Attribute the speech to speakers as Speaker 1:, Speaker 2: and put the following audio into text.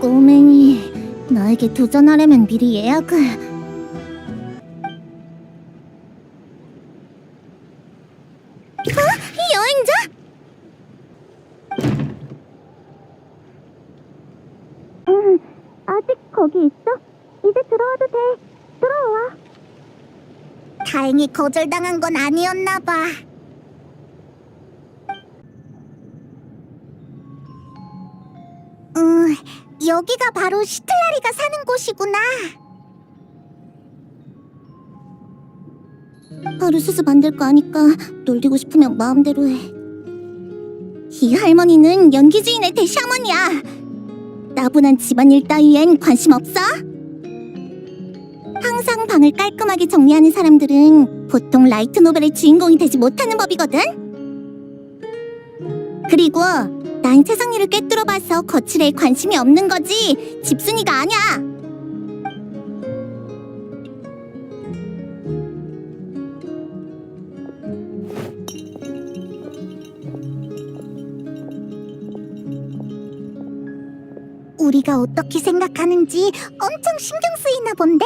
Speaker 1: 꼬맹이, 나에게 도전하려면 미리 예약을. 어? 여행자? 응, 아직 거기 있어? 이제 들어와도 돼. 들어와. 다행히 거절당한 건 아니었나 봐. 여기가 바로 시틀라리가 사는 곳이구나. 하루 수수 만들 거 아니까 놀리고 싶으면 마음대로 해. 이 할머니는 연기 주인의 대샤먼이야. 나분한 집안일 따위엔 관심 없어? 항상 방을 깔끔하게 정리하는 사람들은 보통 라이트 노벨의 주인공이 되지 못하는 법이거든. 그리고 난 세상 일을 꿰뚫어 봐서 거칠에 관심이 없는 거지 집순이가 아니야. 우리가 어떻게 생각하는지 엄청 신경 쓰이나 본데?